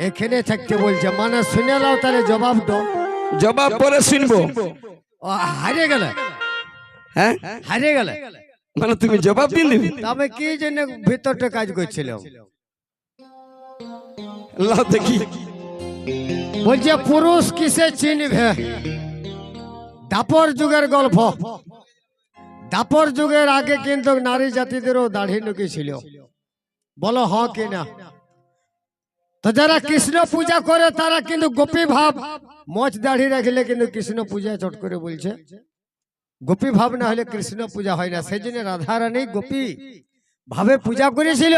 এখানে থাকতে বলছে মানে শুনে নাও তাহলে জবাব দাও। জবাব পরে শুনব। ও হারিয়ে গেলে? হ্যাঁ? হারিয়ে গেলে? মানে তুমি জবাব দিন দিবি তবে কি জন্য ভিতরটা কাজ করছিল লাও দেখি। বলছে পুরুষ কিসে চিনবে? দাপর যুগের গল্প। দাপর যুগের আগে কিন্তু নারী জাতিদেরও দাড়ি নুকি ছিল বলো হ কি না? তো যারা কৃষ্ণ পূজা করে, তারা কিন্তু গোপী ভাব। মচ দাড়ি রাখলে কিন্তু কৃষ্ণ পূজা চট করে বলছে। গোপী ভাব না হলে কৃষ্ণ পূজা হয় না। সেই জন্য রাধারানী গোপী ভাবে পূজা করেছিল।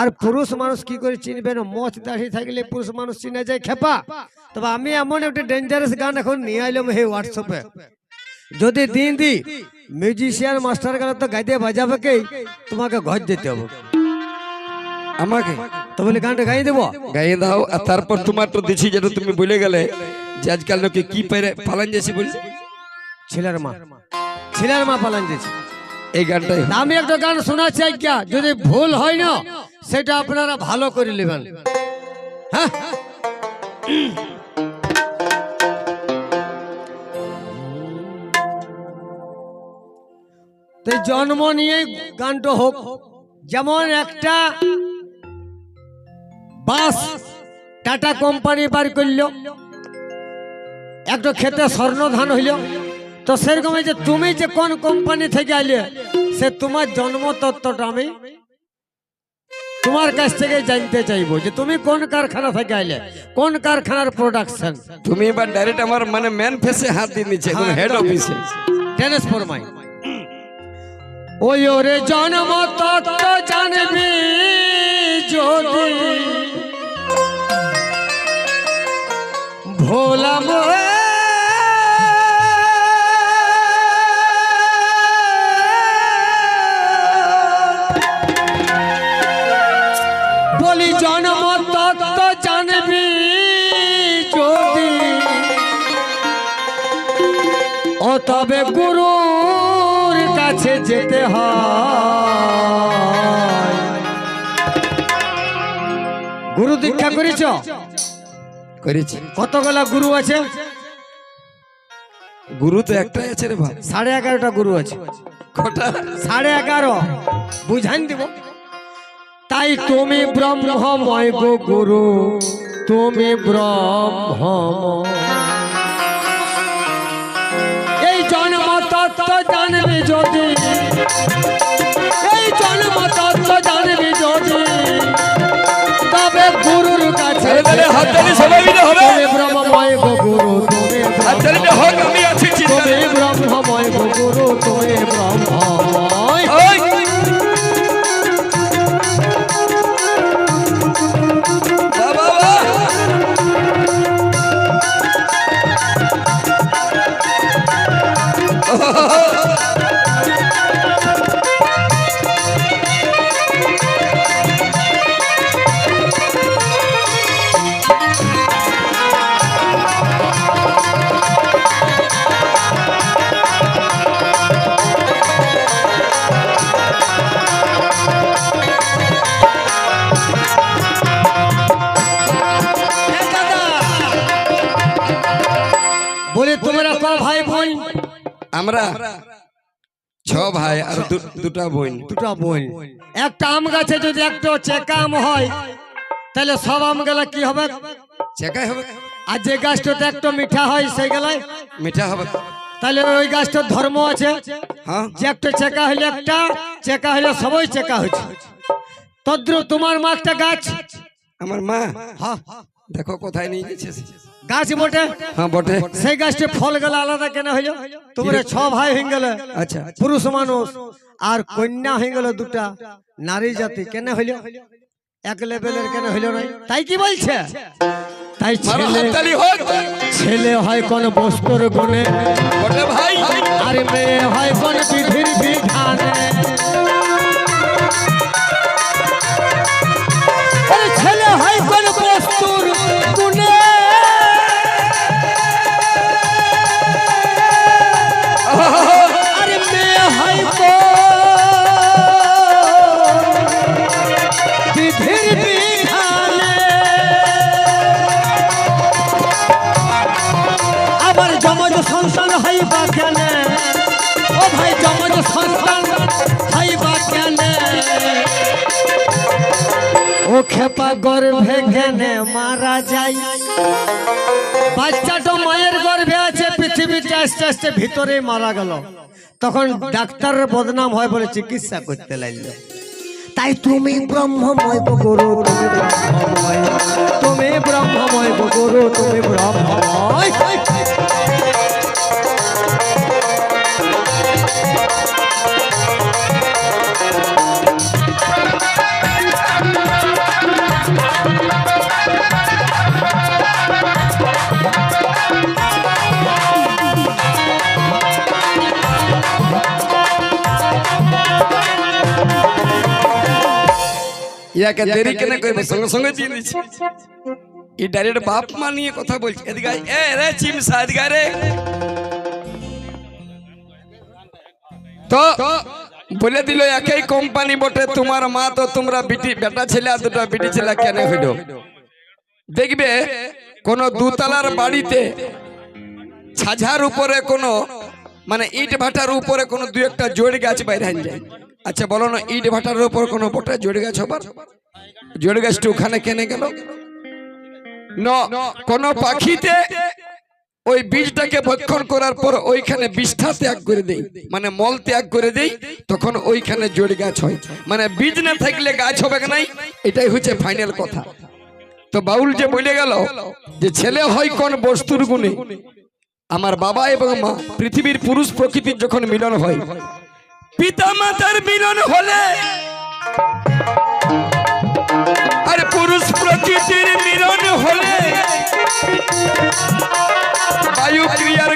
আর পুরুষ মানুষ কি করে চিনবে না? মচ দাড়ি থাকলে পুরুষ মানুষ চিনে যায়, খেপা। তবে আমি এমন একটা ডেঞ্জারাস গান এখন নিয়ে আইলাম হে হোয়াটসঅ্যাপে যদি দিন দি মিউজিশিয়ান মাস্টার গেলে তো গাইতে বাজাবে তোমাকে ঘর যেতে হবে। আমাকে? তো বলে গানটা গাই দেবো? গাইয়ে দাও আর তারপর তোমার তো দিছি যেটা তুমি বলে গেলে যে আজকাল লোকে কি পেরে পালান যাচ্ছে বলছে ছেলের মা। ছেলের মা পালান দিয়েছে এই গানটাই। আমি একটা গান শোনাচ্ছি আজ্ঞা যদি ভুল হয় না সেটা আপনারা ভালো করে নেবেন। হ্যাঁ? জন্ম নিয়ে গানটা হোক যেমন একটা বাস টাটা কোম্পানি বার করল। একটা খেতে স্বর্ণ ধান হইল। তো সেরকম যে তুমি যে কোন কোম্পানি থেকে আইলে সে তোমার জন্ম তত্ত্বটা আমি তোমার কাছ থেকে জানতে চাইব যে তুমি কোন কারখানা থেকে আইলে কোন কারখানার প্রোডাকশন তুমি এবার ডাইরেক্ট আমার মানে ম্যান ফেসে হাত দিয়ে নিচ্ছে হেড। অফিসে ট্রান্সফরমাই ওই ওরে জন্ম তত্ত্ব জানবি যদি ভোলা বলি জন্ম তত্ত্ব জানবি যদি। ও তবে গুরুর কাছে যেতে হয়। গুরু দীক্ষা করেছ? করেছি। কতগুলা গুরু আছে? গুরু তো একটাই আছে রে ভাই। সাড়ে এগারোটা গুরু আছে। কটা? সাড়ে এগারো। বুঝান দিব? তাই তুমি ব্রহ্মময় গুরু তুমি ব্রহ্মময়। এই জন্ম তত্ত্ব জানবি হাততালি সবাই মিলে হবে। ব্রহ্মময় গুরু তুমি ব্রহ্মময়। হোক আমি আছি চিন্তা তুমি ব্রহ্মময় গুরু তুমি ব্রহ্মময় ওই! আমরা ছ ভাই আর দুটা বোন। দুটো বোন। একটা আম গাছে যদি একটা চেকা আম হয় তাহলে সব আম গেলা কি হবে? চেকাই হবে। আর যে গাছটাতে একটা মিঠা হয় সেই গেলায় মিঠা হবে। তাহলে ওই গাছটার ধর্ম আছে। হ্যাঁ। যে একটা চেকা হইলে একটা চেকা হইলে সবই চেকা হচ্ছে তদ্রুপ তোমার মা একটা গাছ? আমার মা। হ্যাঁ। দেখো কোথায় নিয়ে গেছে গাছ বটে। হ্যাঁ বটে। সেই গাছটা ফল গেল আলাদা কেন হইল? তোমরা ছ ভাই হয়ে গেল আচ্ছা। পুরুষ মানুষ আর কন্যা হয়ে গেল দুটা নারী জাতি কেন হইল? এক লেভেলের কেন হইল নাই তাই কি বলছে? তাই ছেলে হাততালি হোক ছেলে হয় কোন বস্তুর গুণে বটে ভাই। আর মেয়ে হয় কোন বিধির বিধানে গর্ভে ঘেনে মারা যায়। বাচ্চাটা মায়ের গর্ভে আছে, পৃথিবীতে আস্তে আস্তে ভিতরে মারা গেল। তখন ডাক্তারের বদনাম হয় বলে চিকিৎসা করতে লাগল। তাই তুমি ব্রহ্মময় গুরু তুমি ব্রহ্মময়। তুমি ব্রহ্মময় গুরু তুমি ব্রহ্মময়। ইয়াকে দেরি কেন করবে সঙ্গে সঙ্গে দিয়ে দিচ্ছি। এই ডাইরেক্ট বাপ মা নিয়ে কথা বলছে। এদিকে এ রে চিমসা এদিকে রে। তো বলে দিল একই কোম্পানি বটে তোমার মা তো তোমরা বিটি বেটা ছেলে আর দুটা বিটি ছেলে কেন হইল? দেখবে কোন দুতলার বাড়িতে ছাঝার উপরে কোনো মানে ইট ভাটার উপরে কোনো দু একটা জোড় গাছ বাইরে যায়। আচ্ছা বলো না, ইট ভাটার উপর কোনো বটা? জোড় গাছ হবার? জোড় গাছটা ওখানে কেনে গেল। কোন পাখিতে ওই বীজটাকে ভক্ষণ করার পর ওইখানে বিষ্ঠা ত্যাগ করে দেই। মানে মল ত্যাগ করে দেই, তখন ওইখানে জোড় গাছ হয়। মানে বীজ না থাকলে গাছ হবে নাই? এটাই হচ্ছে ফাইনাল কথা। তো বাউল যে বলে গেল যে, ছেলে হয় কোন বস্তুর গুণে? আমার বাবা এবং মা পৃথিবীর পুরুষ প্রকৃতির যখন মিলন হয় পিতা মাতার মিলন হলে। আর পুরুষ প্রকৃতির মিলন হলে। বায়ু ক্রিয়ার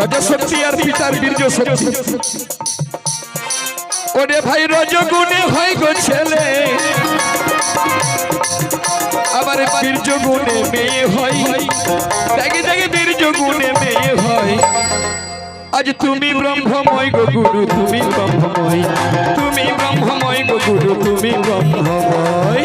রজশক্তি আর পিতার বীর্য শক্তি ওরে ভাই হয় গো ছেলে। আবার বীর্য গুণে মেয়ে হয়। দেখে দেখে বীর্য গুণে মেয়ে হয়। আজ তুমি ব্রহ্মময় গো গুরু, তুমি ব্রহ্মময়। তুমি ব্রহ্মময় গো গুরু, তুমি ব্রহ্মময়।